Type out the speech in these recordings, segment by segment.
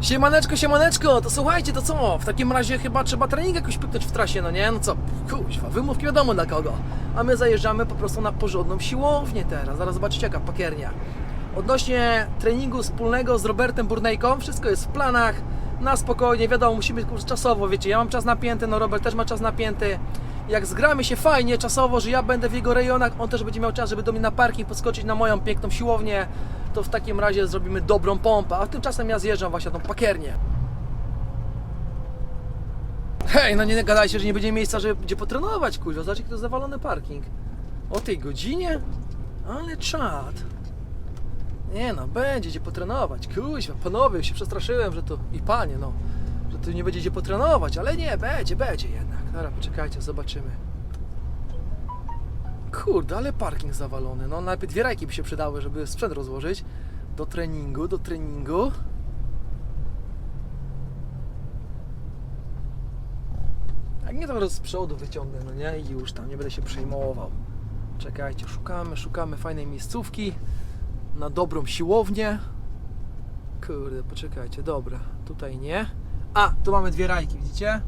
Siemaneczko, siemaneczko, to słuchajcie, to co? W takim razie chyba trzeba trening jakoś pyknąć w trasie, no nie? No co, kuźwa, wymówki wiadomo dla kogo. A my zajeżdżamy po prostu na porządną siłownię teraz, zaraz zobaczycie jaka pakiernia. Odnośnie treningu wspólnego z Robertem Burnejką, wszystko jest w planach, na spokojnie, wiadomo, musimy kurs czasowo, wiecie, ja mam czas napięty, no Robert też ma czas napięty. Jak zgramy się fajnie czasowo, że ja będę w jego rejonach, on też będzie miał czas, żeby do mnie na parking podskoczyć na moją piękną siłownię, to w takim razie zrobimy dobrą pompę, a tymczasem ja zjeżdżam właśnie tą pakiernię. Hej, no nie gadajcie, że nie będzie miejsca, żeby gdzie potrenować, kurwa, zobacz to jest zawalony parking. O tej godzinie? Ale czad. Nie no, będzie gdzie potrenować, kuźwa, panowie, się przestraszyłem, że to, i panie, no, że tu nie będzie gdzie potrenować, ale nie, będzie, będzie jednak. Dobra, poczekajcie, zobaczymy. Kurde, ale parking zawalony. No najpierw dwie rajki by się przydały, żeby sprzęt rozłożyć. Do treningu, do treningu. Jak nie to z przodu wyciągnę, no nie? I już tam, nie będę się przejmował. Czekajcie, szukamy, szukamy fajnej miejscówki na dobrą siłownię. Kurde, poczekajcie, dobra, tutaj nie. A, tu mamy dwie rajki, widzicie?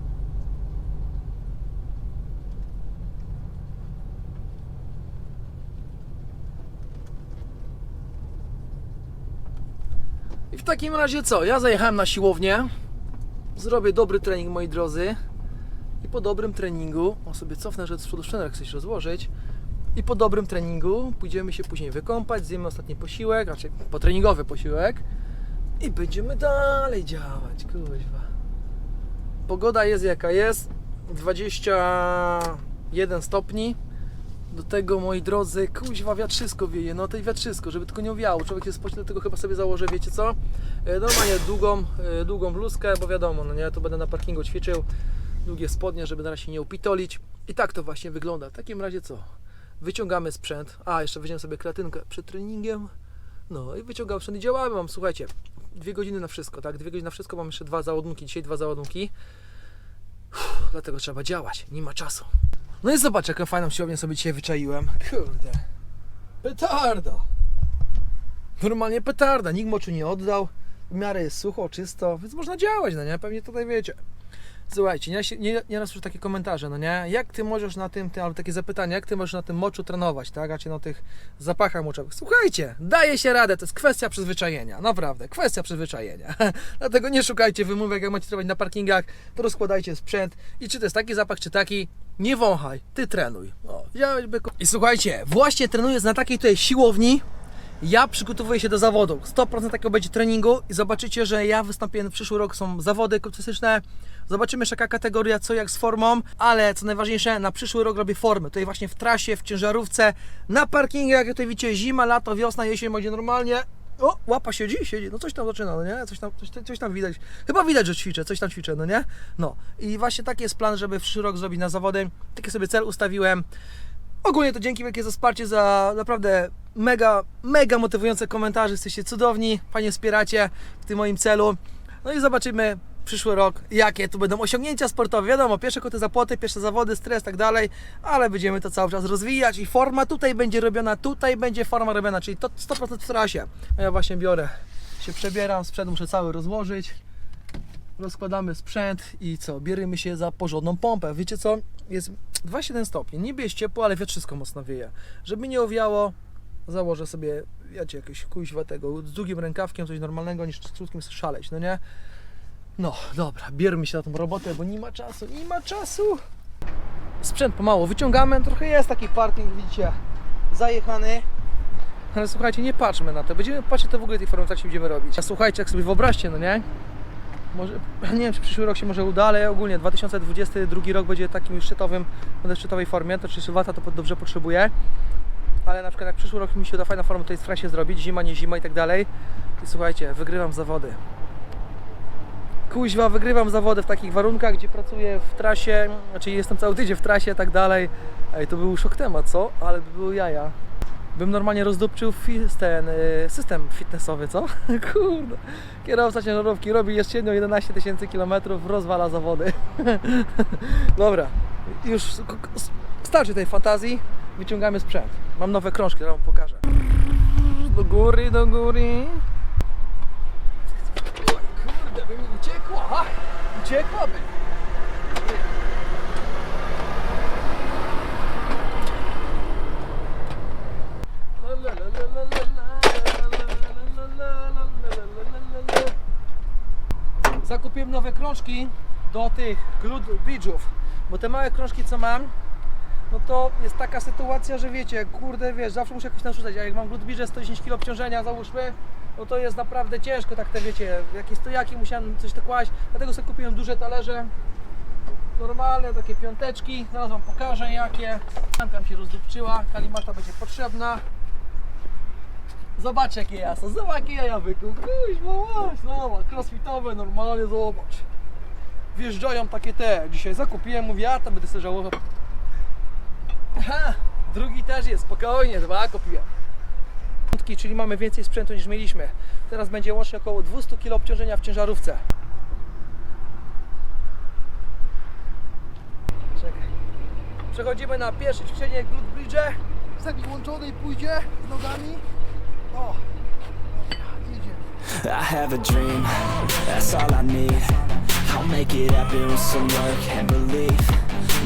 W takim razie co? Ja zajechałem na siłownię. Zrobię dobry trening, moi drodzy. I po dobrym treningu, o sobie cofnę, że z przodu szczęek chcę się rozłożyć. I po dobrym treningu pójdziemy się później wykąpać, zjemy ostatni posiłek, raczej potreningowy posiłek. I będziemy dalej działać, kuźwa. Pogoda jest jaka jest. 21 stopni. Do tego, moi drodzy, kuźwa, wiatrzysko wieje, no tej wiatrzysko, żeby tylko nie wiało. Człowiek jest spośród tego chyba sobie założę, wiecie co? E, Normalnie długą, e, długą bluzkę, bo wiadomo, no nie, tu będę na parkingu ćwiczył. Długie spodnie, żeby na razie się nie upitolić. I tak to właśnie wygląda. W takim razie co? Wyciągamy sprzęt. A, jeszcze weźmiemy sobie kratynkę przed treningiem. No i wyciągam sprzęt i działamy. Mam, słuchajcie, dwie godziny na wszystko, tak? Dwie godziny na wszystko, mam jeszcze dwa załadunki. Dzisiaj dwa załadunki. Uff, dlatego trzeba działać, nie ma czasu. No i zobacz, jaką fajną siłownię sobie dzisiaj wyczaiłem. Kurde. Petarda. Normalnie petarda. Nikt moczu nie oddał. W miarę jest sucho, czysto, więc można działać, no nie? Pewnie tutaj wiecie. Słuchajcie, nie, nie, nieraz słyszę takie komentarze, no nie? Jak ty możesz na tym, ty, albo takie zapytania, jak ty możesz na tym moczu trenować, tak? A czy na tych zapachach moczowych. Słuchajcie, daje się radę, to jest kwestia przyzwyczajenia, naprawdę, kwestia przyzwyczajenia. Dlatego nie szukajcie wymówek, jak macie trenować na parkingach, to rozkładajcie sprzęt i czy to jest taki zapach, czy taki, nie wąchaj, ty trenuj. O? I słuchajcie, właśnie trenując na takiej tutaj siłowni, ja przygotowuję się do zawodu. 100% takiego będzie treningu i zobaczycie, że ja wystąpię w przyszły rok, są zawody kulturystyczne. Zobaczymy jeszcze jaka kategoria, co jak z formą, ale co najważniejsze, na przyszły rok robię formy. Tutaj właśnie w trasie, w ciężarówce, na parkingach, jak tutaj widzicie, zima, lato, wiosna, jesień będzie normalnie. O, łapa siedzi, siedzi, no coś tam zaczyna, no nie? Coś tam, coś, coś tam widać. Chyba widać, że ćwiczę, coś tam ćwiczę, no nie? No i właśnie taki jest plan, żeby w przyszły rok zrobić na zawody. Taki sobie cel ustawiłem. Ogólnie to dzięki wielkie za wsparcie, za naprawdę mega, mega motywujące komentarze. Jesteście cudowni, fajnie wspieracie w tym moim celu. No i zobaczymy przyszły rok, jakie tu będą osiągnięcia sportowe. Wiadomo, pierwsze koty za płoty, pierwsze zawody, stres, tak dalej, ale będziemy to cały czas rozwijać i forma tutaj będzie robiona, tutaj będzie forma robiona, czyli to 100% w trasie. A ja właśnie biorę, się przebieram, sprzęt muszę cały rozłożyć rozkładamy sprzęt i co, bierzemy się za porządną pompę. Wiecie co, jest 27 stopni, niby jest ciepło, ale wszystko mocno wieje. Żeby nie owiało, założę sobie, wiecie, jakieś kuźwa tego, z długim rękawkiem, coś normalnego, niż z krótkim szaleć, no nie? No, dobra, bierzmy się na tą robotę, bo nie ma czasu, nie ma czasu. Sprzęt pomału wyciągamy, trochę jest taki parking, widzicie, zajechany. Ale słuchajcie, nie patrzmy na to, będziemy patrzeć to w ogóle tej fermentacji będziemy robić. A słuchajcie, jak sobie wyobraźcie, no nie? Może, nie wiem, czy przyszły rok się może uda, ale ogólnie 2022 rok będzie takim już szczytowym, będę w szczytowej formie, to 3 lata to dobrze potrzebuję. Ale na przykład jak przyszły rok mi się uda fajna forma tutaj w trasie zrobić, zima, nie zima i tak dalej. I słuchajcie, wygrywam zawody. Kuźwa, wygrywam zawody w takich warunkach, gdzie pracuję w trasie, znaczy jestem cały tydzień w trasie i tak dalej. Ej, to był szok temat, co? Ale by były jaja. Bym normalnie rozdupczył ten y, system fitnessowy, co? Kurde. Kierowca ciężarówki robi jeszcze średnio 11 tysięcy kilometrów, rozwala zawody. Dobra, już starczy tej fantazji, wyciągamy sprzęt. Mam nowe krążki, zaraz wam pokażę. Do góry, do góry. Kurde, Dzisiaj chłopy. Zakupiłem nowe krążki do tych glut bridge'ów, bo te małe krążki co mam, no to jest taka sytuacja, że wiecie, kurde, wiesz, zawsze muszę jakoś narzucać, a jak mam glut bridge 110 kg obciążenia, załóżmy, no to jest naprawdę ciężko, tak te wiecie, jakieś stojaki musiałem coś tak kłaść, dlatego sobie kupiłem duże talerze, normalne, takie piąteczki, zaraz Wam pokażę jakie, tam się rozdupczyła, kalimata będzie potrzebna, Zobacz jakie ja są, zobacz jakie ja wykuł, kuźma, masz, zobacz, crossfitowe, normalnie, zobacz. Wjeżdżają takie te, dzisiaj zakupiłem, mówię, a to będę sobie żałował. Aha, drugi też jest, spokojnie, dwa kupiłem. Czyli mamy więcej sprzętu niż mieliśmy. Teraz będzie łącznie około 200 kg obciążenia w ciężarówce. Czekaj. Przechodzimy na pierwsze ćwiczenie glute bridge. Tak włączonej pójdzie z nogami. O. I have a dream, that's all I need. I'll make it happen with some work and belief.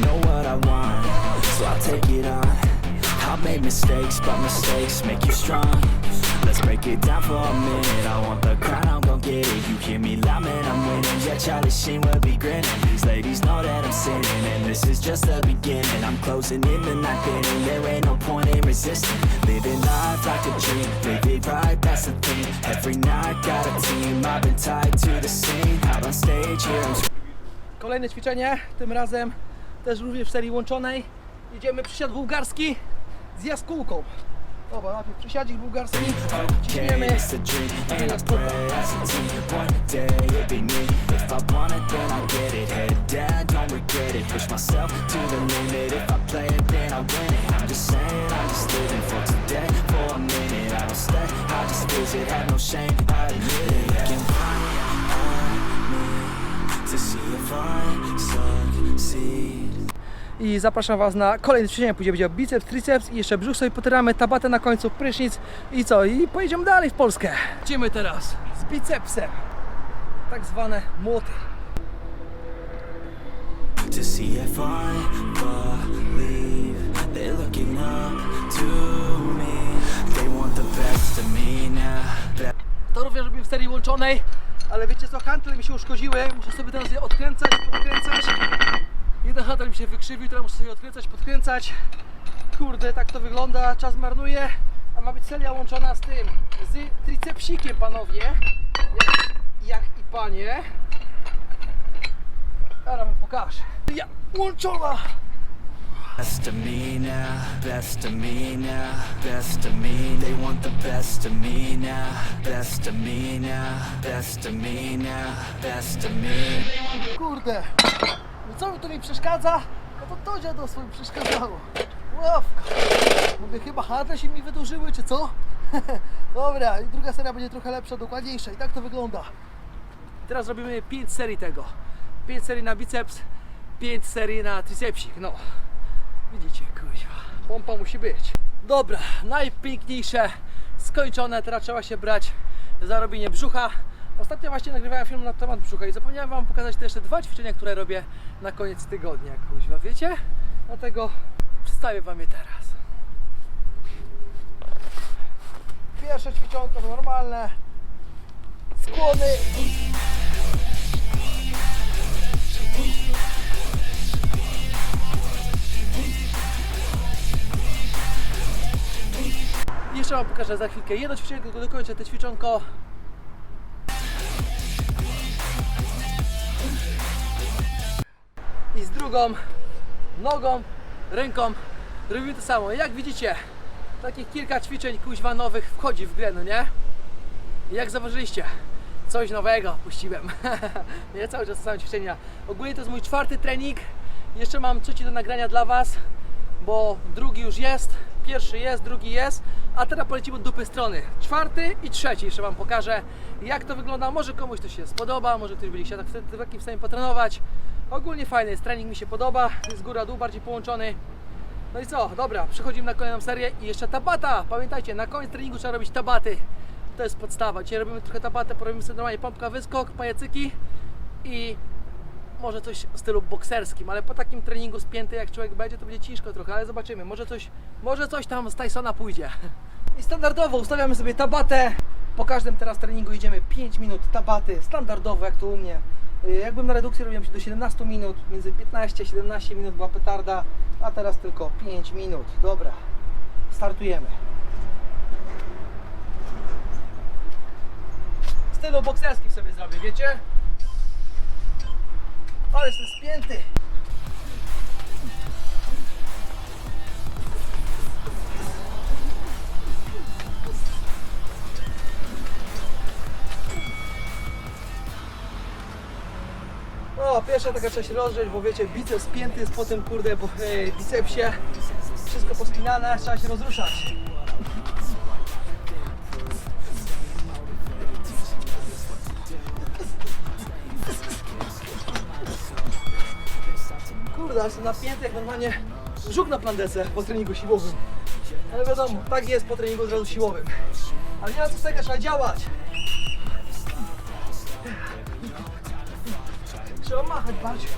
Know what I want, so I'll take it on. I've made mistakes, but mistakes make you strong. Let's break it down for a minute. I want the crown, I'm gon' get it. You hear me loud, man, I'm winning. Yeah, Charlie Sheen will be grinning. These ladies know that I'm sinning, and this is just the beginning. I'm closing in the ninth inning. There ain't no point in resisting. Living life like a dream, live right, that's the thing. Every night, got a team. I've been tied to the scene. Out on stage, here I'm Kolejne ćwiczenie, tym razem też również w serii łączonej. Idziemy przysiad bułgarski z jaskółką. Dobra, najpierw przysiadzik bułgarski, ciśniemy. Okay, it's a dream, and I pray as a team. One day it'll be me. If I want it, then I'll get it. Head down, don't regret it. Push myself to the limit. If I play it, then I win it. I'm just saying, I'm just living for today, for a minute. I don't stay, I just visit, have shame. I admit it. Looking right on me to see if I succeed. I zapraszam Was na kolejne ćwiczenie. Później będzie biceps, triceps i jeszcze brzuch sobie potyramy, tabatę na końcu, prysznic i co? I pojedziemy dalej w Polskę. Idziemy teraz z bicepsem. Tak zwane młoty. to see if I believe they're looking up to me. They want the best of me now. To również robię w serii łączonej, ale wiecie co, hantle mi się uszkodziły, muszę sobie teraz je odkręcać, podkręcać. Jeden hantel mi się wykrzywił, teraz muszę sobie odkręcać, podkręcać. Kurde, tak to wygląda, czas marnuje, a ma być seria łączona z tym, z tricepsikiem panowie, jak, jak i panie. Teraz wam pokażę. Ja, łączona! Best of me now, best of me now, best of me. They want the best of me now, best of me now, best of me now, best of me. Kurde, co mi tu mi przeszkadza? No to to dziadostwo swoim przeszkadzało. Ławka. Mówię, chyba handle się mi wydłużyły, czy co? Dobra, i druga seria będzie trochę lepsza, dokładniejsza. I tak to wygląda. Teraz robimy 5 serii tego. 5 serii na biceps, 5 serii na tricepsik. No, widzicie, kuźwa. Pompa musi być. Dobra, najpiękniejsze skończone. Teraz trzeba się brać za robienie brzucha. Ostatnio właśnie nagrywałem film na temat brzucha i zapomniałem Wam pokazać te jeszcze dwa ćwiczenia, które robię na koniec tygodnia, kuźwa, wiecie? Dlatego przedstawię Wam je teraz. Pierwsze ćwiczonko to normalne. Skłony. Jeszcze Wam pokażę za chwilkę jedno ćwiczenie, tylko dokończę te ćwiczonko. Drugą nogą, ręką robimy to samo. Jak widzicie, takich kilka ćwiczeń kuźwa nowych wchodzi w grę, no nie? Jak zauważyliście, coś nowego puściłem. nie cały czas same ćwiczenia. Ogólnie to jest mój czwarty trening. Jeszcze mam trzeci do nagrania dla Was, bo drugi już jest, pierwszy jest, drugi jest, a teraz polecimy od dupy strony. Czwarty i trzeci jeszcze Wam pokażę, jak to wygląda. Może komuś to się spodoba, może ktoś będzie chciał tak w takim stanie potrenować. Ogólnie fajny jest, trening mi się podoba, jest góra dół bardziej połączony. No i co, dobra, przechodzimy na kolejną serię i jeszcze tabata. Pamiętajcie, na koniec treningu trzeba robić tabaty. To jest podstawa. Dzisiaj robimy trochę tabatę, porobimy sobie normalnie pompka, wyskok, pajacyki i może coś w stylu bokserskim, ale po takim treningu spięty jak człowiek będzie, to będzie ciężko trochę, ale zobaczymy, może coś, może coś tam z Tysona pójdzie. I standardowo ustawiamy sobie tabatę. Po każdym teraz treningu idziemy 5 minut tabaty, standardowo jak to u mnie. Y, Jakbym na redukcji robiłem się do 17 minut, między 15 a 17 minut była petarda, a teraz tylko 5 minut. Dobra, startujemy. W stylu bokserskim sobie zrobię, wiecie? Ale jestem spięty. Pierwsza taka trzeba się rozgrzeć, bo wiecie, biceps spięty jest po tym, kurde, bo e, bicepsie wszystko pospinane, trzeba się rozruszać. Kurde, ale jestem napięty jak normalnie żuk na plandece po treningu siłowym. Ale wiadomo, tak jest po treningu od razu siłowym. Ale nie ma co tego, trzeba działać. Trzeba machać bardziej.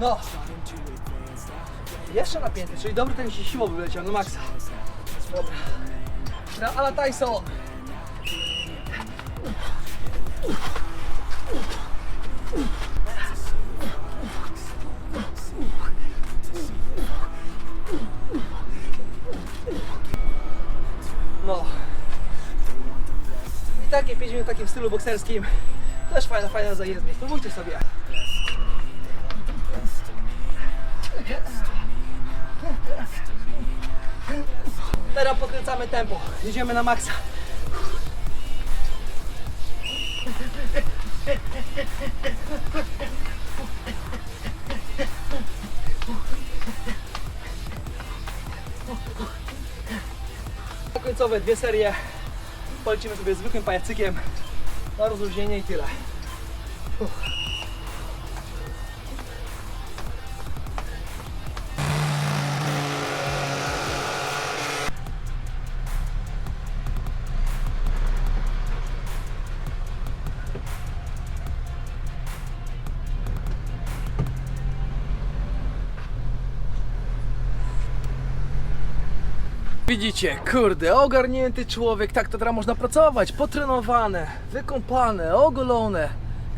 No. Jeszcze napięty, czyli dobry ten siłowy wyleciał, no maksa. Dobra. Na Ala Tyson. Takie 5 minut w takim stylu bokserskim. Też fajna, fajna zajezdnia. Spróbujcie sobie. Teraz podkręcamy tempo. Jedziemy na maksa. Końcowe dwie serie. Polecimy sobie zwykłym pajacykiem na rozluźnienie i tyle. Widzicie, kurde, ogarnięty człowiek, tak to teraz można pracować, potrenowane, wykąpane, ogolone.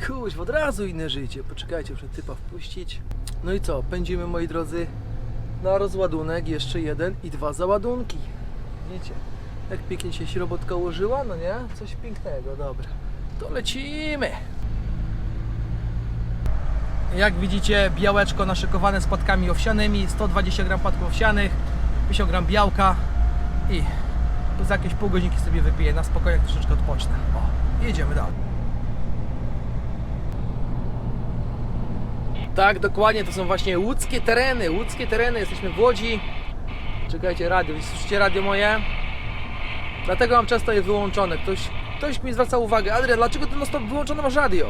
Kuź, od razu inne życie. Poczekajcie, muszę typa wpuścić. No i co, pędzimy moi drodzy na rozładunek, jeszcze jeden i dwa załadunki. Widzicie, jak pięknie się śrobotka ułożyła, no nie? Coś pięknego, dobra. To lecimy. Jak widzicie, białeczko naszykowane z płatkami owsianymi, 120 gram płatków owsianych, 50 gram białka i za jakieś pół godzinki sobie wypiję na spokojnie, troszeczkę odpocznę. O, jedziemy dalej. Tak, dokładnie, to są właśnie łódzkie tereny, łódzkie tereny, jesteśmy w Łodzi. Czekajcie, radio, słyszycie radio moje? Dlatego mam często je wyłączone. Ktoś, ktoś mi zwraca uwagę, Adrian, dlaczego ty non stop wyłączone masz radio?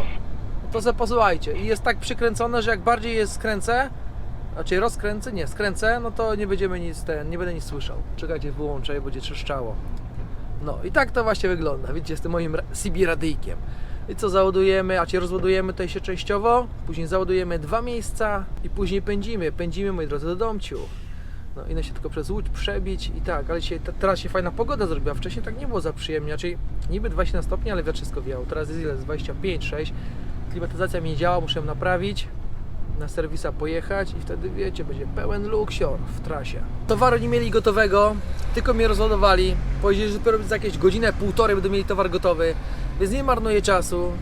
To se posłuchajcie. I jest tak przykręcone, że jak bardziej je skręcę, znaczy rozkręcę, nie, skręcę, no to nie będziemy nic, ten, nie będę nic słyszał. Czekajcie, wyłączę je, będzie trzeszczało. No i tak to właśnie wygląda, widzicie, z tym moim CB radyjkiem. I co załadujemy, a cię rozładujemy tutaj się częściowo, później załadujemy dwa miejsca i później pędzimy, pędzimy moi drodzy do domciu. No i na się tylko przez łódź przebić i tak, ale dzisiaj, te- teraz się fajna pogoda zrobiła, wcześniej tak nie było za przyjemnie, czyli niby 20 stopni, ale wiatr wszystko wiało, teraz jest ile, jest 25, 6, klimatyzacja mi nie działa, muszę ją naprawić, na serwisa pojechać i wtedy wiecie, będzie pełen luksior w trasie. Towaru nie mieli gotowego, tylko mnie rozładowali. Powiedzieli, że dopiero za jakieś godzinę, półtorej będą mieli towar gotowy, więc nie marnuję czasu.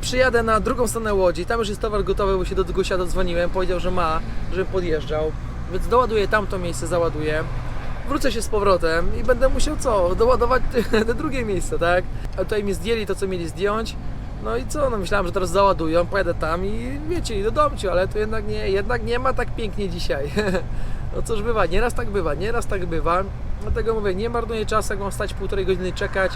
Przyjadę na drugą stronę Łodzi, tam już jest towar gotowy, bo się do Gosia dodzwoniłem, powiedział, że ma, żebym podjeżdżał. Więc doładuję tamto miejsce, załaduję. Wrócę się z powrotem i będę musiał co? Doładować te drugie miejsce, tak? A tutaj mi zdjęli to, co mieli zdjąć. No i co, no myślałem, że teraz załadują, pojadę tam i wiecie, i do domciu, ale to jednak nie, jednak nie ma tak pięknie dzisiaj. No cóż bywa, nieraz tak bywa, nieraz tak bywa. Dlatego mówię, nie marnuję czasu, jak mam stać półtorej godziny czekać.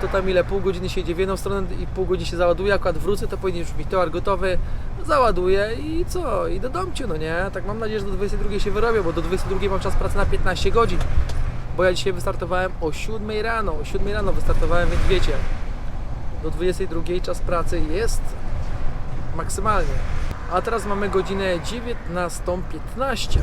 to tam ile, pół godziny się w jedną stronę i pół godziny się załaduje, akurat wrócę, to powinien już być towar gotowy, załaduję i co, i do domciu, no nie? Tak mam nadzieję, że do 22 się wyrobię, bo do 22 mam czas pracy na 15 godzin, bo ja dzisiaj wystartowałem o 7 rano, o 7 rano wystartowałem, więc wiecie, do 22 czas pracy jest maksymalnie. A teraz mamy godzinę 19.15.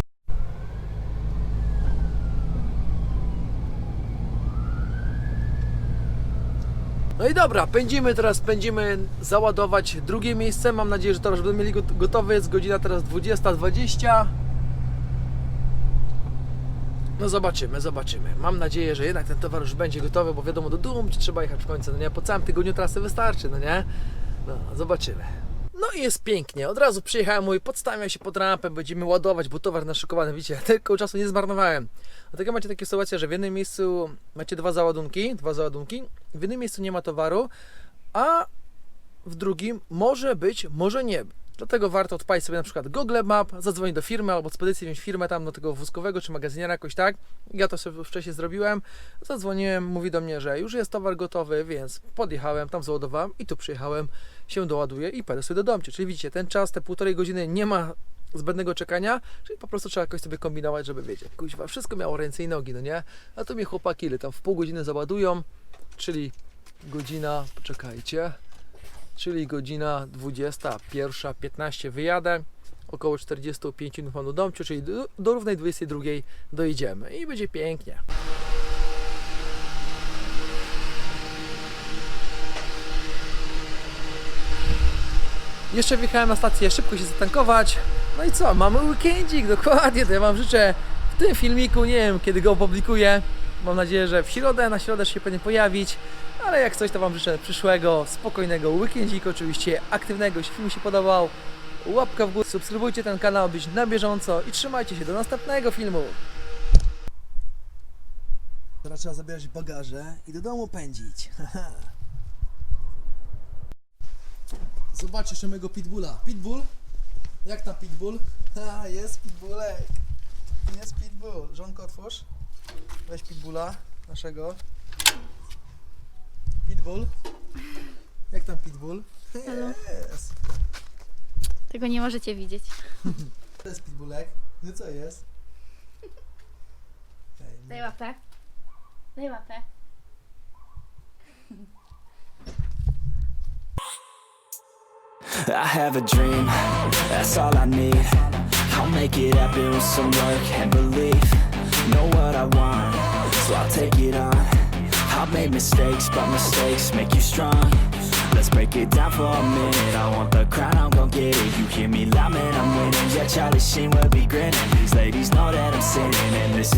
No i dobra, pędzimy teraz, pędzimy załadować drugie miejsce. Mam nadzieję, że to już będą mieli got- gotowe. Jest godzina teraz 20.20. No zobaczymy, zobaczymy. Mam nadzieję, że jednak ten towar już będzie gotowy, bo wiadomo, do domu trzeba jechać w końcu, no nie? Po całym tygodniu trasy wystarczy, no nie? No, zobaczymy. No i jest pięknie. Od razu przyjechałem, mój podstawiam się pod rampę, będziemy ładować, bo towar naszykowany, widzicie, tylko czasu nie zmarnowałem. Dlatego macie takie sytuacje, że w jednym miejscu macie dwa załadunki, dwa załadunki, w jednym miejscu nie ma towaru, a w drugim może być, może nie. Dlatego warto odpalić sobie na przykład Google Map, zadzwonić do firmy albo spedycji, wziąć firmę tam do tego wózkowego czy magazyniera jakoś tak. Ja to sobie wcześniej zrobiłem. Zadzwoniłem, mówi do mnie, że już jest towar gotowy, więc podjechałem, tam załadowałem i tu przyjechałem, się doładuję i pojadę sobie do domciu. Czyli widzicie, ten czas, te półtorej godziny nie ma zbędnego czekania, czyli po prostu trzeba jakoś sobie kombinować, żeby wiecie, kuźwa, wszystko miało ręce i nogi, no nie? A tu mnie chłopaki ile tam w pół godziny załadują, czyli godzina, poczekajcie, czyli godzina 21.15 wyjadę, około 45 minut mam do domciu, czyli do, równej 22 dojedziemy i będzie pięknie. Jeszcze wjechałem na stację szybko się zatankować. No i co? Mamy weekendzik, dokładnie. To ja Wam życzę w tym filmiku, nie wiem kiedy go opublikuję. Mam nadzieję, że w środę, na środę się powinien pojawić. Ale jak coś, to Wam życzę przyszłego, spokojnego weekendziku, oczywiście aktywnego. Jeśli film się podobał, łapka w górę, subskrybujcie ten kanał, być na bieżąco i trzymajcie się do następnego filmu. Teraz trzeba zabierać bagaże i do domu pędzić. Zobacz jeszcze mojego pitbulla. Pitbull? Jak tam pitbull? Ha, jest pitbullek. Jest pitbull. Żonko otwórz. Weź pitbulla naszego. Pitbull. Jak tam pitbull? Jest. Tego nie możecie widzieć. To jest pitbullek. No co jest? Ej, Daj łapę. Daj łapę. I have a dream, that's all I need. I'll make it happen with some work and belief. Know what I want, so I'll take it on. I've made mistakes, but mistakes make you strong. Let's break it down for a minute. I want the crown, I'm gon' get it. You hear me loud, man, I'm winning. Yeah, Charlie Sheen will be grinning. These ladies know that I'm sinning, and this is